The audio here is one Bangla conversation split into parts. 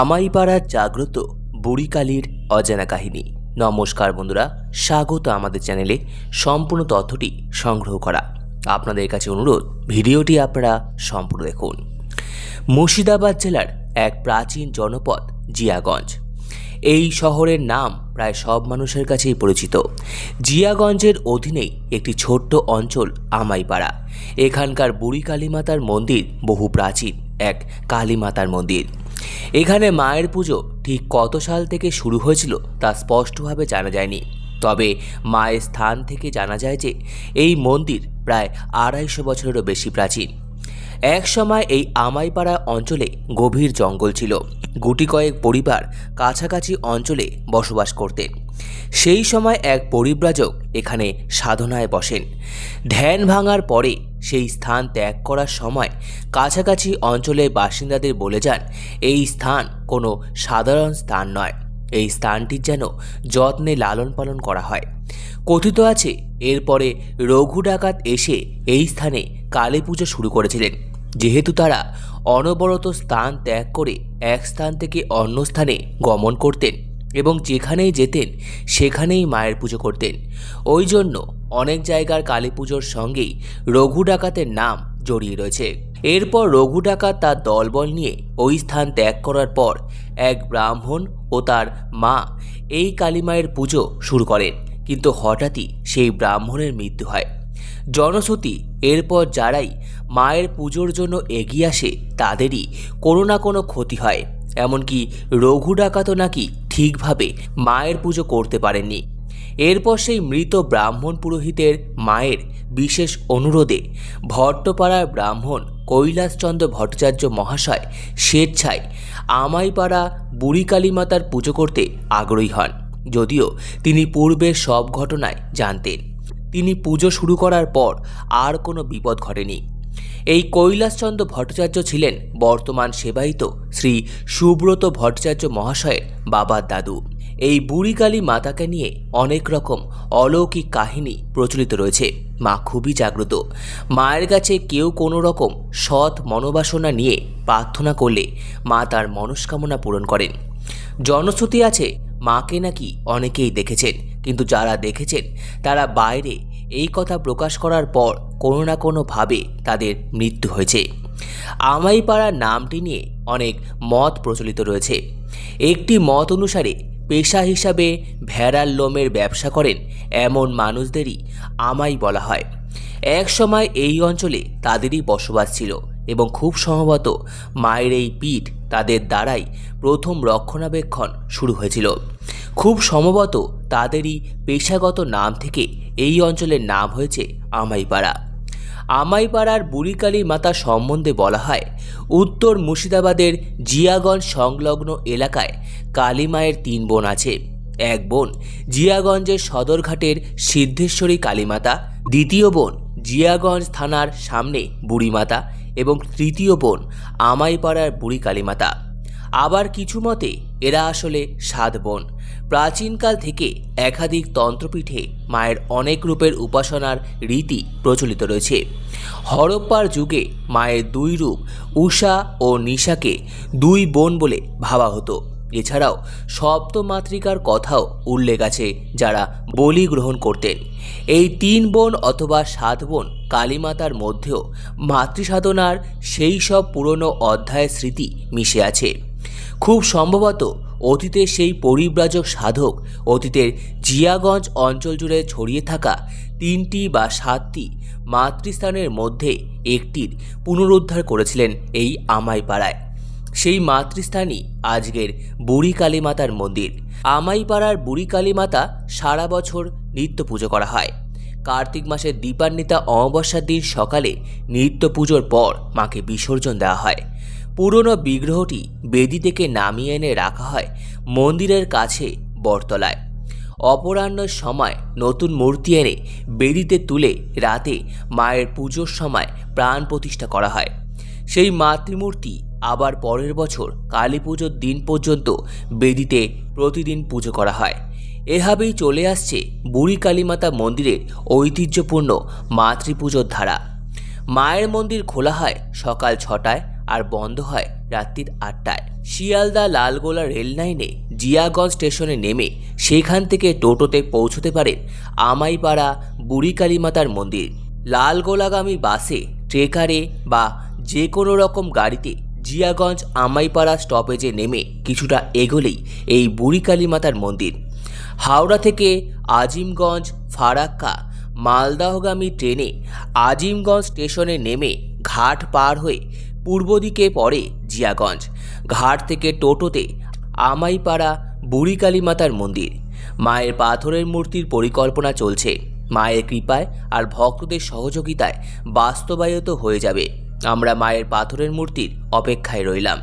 আমাইপাড়ার জাগ্রত বুড়িকালীর অজানা কাহিনী। নমস্কার বন্ধুরা, স্বাগত আমাদের চ্যানেলে সম্পূর্ণ তথ্যটি সংগ্রহ করা। আপনাদের কাছে অনুরোধ, ভিডিওটি আপনারা সম্পূর্ণ দেখুন। মুর্শিদাবাদ জেলার এক প্রাচীন জনপদ, জিয়াগঞ্জ। এই শহরের নাম প্রায় সব মানুষের কাছেই পরিচিত। জিয়াগঞ্জের অধীনেই একটি ছোট্ট অঞ্চল আমাইপাড়া এখানকার বুড়ি কালীমাতার মন্দির বহু প্রাচীন, এক কালীমাতার মন্দির। এখানে মায়ের পুজো ঠিক কত সাল থেকে শুরু হয়েছিল তা স্পষ্টভাবে জানা যায়নি। তবে মায়ের স্থান থেকে জানা যায় যে, এই মন্দির প্রায় আড়াইশো বছরেরও বেশি প্রাচীন। এক সময় এই আমাইপাড়া অঞ্চলে গভীর জঙ্গল ছিল। গুটি কয়েক পরিবার কাছাকাছি অঞ্চলে বসবাস করতেন। সেই সময় এক পরিব্রাজক এখানে সাধনায় বসেন। ধ্যান ভাঙার পরে সেই স্থান ত্যাগ করার সময় কাছাকাছি অঞ্চলের বাসিন্দাদের বলে যান, এই স্থান কোনো সাধারণ স্থান নয়। এই স্থানটির যেন যত্নে লালন পালন করা হয়। কথিত আছে, এরপরে রঘু ডাকাত এসে এই স্থানে কালী পুজো শুরু করেছিলেন। যেহেতু তারা অনবরত স্থান ত্যাগ করে এক স্থান থেকে অন্য স্থানে গমন করতেন এবং যেখানেই যেতেন, সেখানেই মায়ের পুজো করতেন। ওই জন্য অনেক জায়গার কালী পুজোর সঙ্গেই রঘু ডাকাতের নাম জড়িয়ে রয়েছে। এরপর রঘু ডাকাত তার দলবল নিয়ে ওই স্থান ত্যাগ করার পর এক ব্রাহ্মণ ও তার মা এই কালীমায়ের পুজো শুরু করেন। কিন্তু হঠাৎই সেই ব্রাহ্মণের মৃত্যু হয়। জনশ্রুতি, এরপর যারাই মায়ের পুজোর জন্য এগিয়ে আসে, তাদেরই কোনো না কোনো ক্ষতি হয়। এমনকি রঘু ডাকাতও নাকি ঠিকভাবে মায়ের পুজো করতে পারেননি। এরপর সেই মৃত ব্রাহ্মণ পুরোহিতের মায়ের বিশেষ অনুরোধে ভট্টপাড়ার ব্রাহ্মণ কৈলাসচন্দ্র ভট্টাচার্য মহাশয় স্বেচ্ছায় আমাইপাড়া বুড়ি কালীমাতার পুজো করতে আগ্রহী হন, যদিও তিনি পূর্বের সব ঘটনায় জানতেন। তিনি পুজো শুরু করার পর আর কোনো বিপদ ঘটেনি। এই কৈলাসচন্দ্র ভট্টাচার্য ছিলেন বর্তমান সেবায়িত শ্রী সুব্রত ভট্টাচার্য মহাশয়ের বাবার দাদু। এই বুড়িকালী মাতাকে নিয়ে অনেক রকম অলৌকিক কাহিনী প্রচলিত রয়েছে। মা খুবই জাগ্রত। মায়ের কাছে কেউ কোনো রকম সৎ মনোবাসনা নিয়ে প্রার্থনা করলে মা তার মনস্কামনা পূরণ করেন। জনশ্রুতি আছে মাকে নাকি অনেকেই দেখেছেন। কিন্তু যারা দেখেছেন, তারা বাইরে এই কথা প্রকাশ করার পর কোনো না কোনোভাবে তাদের মৃত্যু হয়েছে। আমাইপাড়ার নামটি নিয়ে অনেক মত প্রচলিত রয়েছে। একটি মত অনুসারে পেশা হিসাবে ভেড়ার লোমের ব্যবসা করেন এমন মানুষদেরই আমাই বলা হয়। এক সময় এই অঞ্চলে তাদেরই বসবাস ছিল। এবং খুব সম্ভবত মায়ের এই পিঠ তাদের দ্বারাই প্রথম রক্ষণাবেক্ষণ শুরু হয়েছিল। খুব সম্ভবত তাদেরই পেশাগত নাম থেকে এই অঞ্চলের নাম হয়েছে আমাইপাড়া। আমাইপাড়ার বুড়িকালী মাতা সম্বন্ধে বলা হয়, উত্তর মুর্শিদাবাদের জিয়াগঞ্জ সংলগ্ন এলাকায় কালী মায়ের তিন বোন আছে। এক বোন জিয়াগঞ্জের সদরঘাটের সিদ্ধেশ্বরী কালীমাতা দ্বিতীয় বোন জিয়াগঞ্জ থানার সামনে বুড়িমাতা এবং তৃতীয় বোন আমাইপাড়ার বুড়ি কালীমাতা। আবার কিছু মতে, এরা আসলে সাত বোন। প্রাচীনকাল থেকে একাধিক তন্ত্রপীঠে মায়ের অনেক রূপের উপাসনার রীতি প্রচলিত রয়েছে। হরপ্পার যুগে মায়ের দুই রূপ, উষা ও নিশাকে দুই বোন বলে ভাবা হতো। এছাড়াও সপ্তমাতৃকার কথাও উল্লেখ আছে যারা বলি গ্রহণ করতেন। এই তিন বোন অথবা সাত বোন কালীমাতার মধ্যেও মাতৃসাধনার সেই সব পুরনো অধ্যায়ের স্মৃতি মিশে আছে। খুব সম্ভবত অতীতের সেই পরিব্রাজক সাধক অতীতের জিয়াগঞ্জ অঞ্চল জুড়ে ছড়িয়ে থাকা তিনটি বা সাতটি মাতৃস্থানের মধ্যে একটির পুনরুদ্ধার করেছিলেন এই আমাইপাড়ায়। সেই মাতৃস্থানই আজকের বুড়ি কালী মাতার মন্দির। আমাইপাড়ার বুড়ি কালী মাতা সারা বছর নিত্য পুজো করা হয়। কার্তিক মাসের দীপান্বিতা অমাবস্যার দিন সকালে নিত্য পুজোর পর মাকে বিসর্জন দেওয়া হয়। পুরনো বিগ্রহটি বেদি থেকে নামিয়ে এনে রাখা হয় মন্দিরের কাছে বটতলায়। অপরাহ্নের সময় নতুন মূর্তি এনে বেদিতে তুলে রাতে মায়ের পুজোর সময় প্রাণ প্রতিষ্ঠা করা হয়। সেই মাতৃমূর্তি আবার পরের বছর কালী পুজোর দিন পর্যন্ত বেদিতে প্রতিদিন পুজো করা হয়। এভাবেই চলে আসছে বুড়ি কালীমাতা মন্দিরের ঐতিহ্যপূর্ণ মাতৃপুজোর ধারা। মায়ের মন্দির খোলা হয় সকাল ছটায় আর বন্ধ হয় রাত্রির আটটায়। শিয়ালদা লালগোলা রেল লাইনে জিয়াগঞ্জ স্টেশনে নেমে সেখান থেকে টোটোতে পৌঁছতে পারেন আমাইপাড়া বুড়ি কালীমাতার মন্দির। লালগোলাগামী বাসে, ট্রেকারে বা যে কোনো রকম গাড়িতে জিয়াগঞ্জ আমাইপাড়া স্টপেজে নেমে কিছুটা এগোলেই এই বুড়ি কালীমাতার মন্দির। হাওড়া থেকে আজিমগঞ্জ, ফারাক্কা, মালদাহগামী ট্রেনে আজিমগঞ্জ স্টেশনে নেমে ঘাট পার হয়ে পূর্ব দিকে পড়ে জিয়াগঞ্জ। ঘাট থেকে টোটোতে আমাইপাড়া বুড়ি কালীমাতার মন্দির। মায়ের পাথরের মূর্তির পরিকল্পনা চলছে। মায়ের কৃপায় আর ভক্তদের সহযোগিতায় বাস্তবায়িত হয়ে যাবে। আমরা মায়ের পাথরের মূর্তির অপেক্ষায় রইলাম।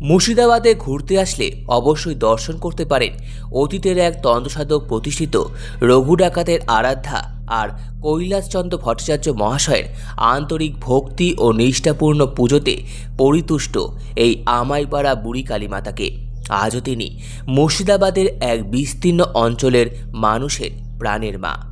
মুর্শিদাবাদে ঘুরতে আসলে অবশ্যই দর্শন করতে পারেন অতীতের এক তন্ত্রসাধক প্রতিষ্ঠিত রঘু ডাকাতের আরাধ্যা আর কৈলাসচন্দ্র ভট্টাচার্য মহাশয়ের আন্তরিক ভক্তি ও নিষ্ঠাপূর্ণ পুজোতে পরিতুষ্ট এই আমাইপাড়া বুড়ি কালীমাতাকে। আজও তিনি মুর্শিদাবাদের এক বিস্তীর্ণ অঞ্চলের মানুষের প্রাণের মা।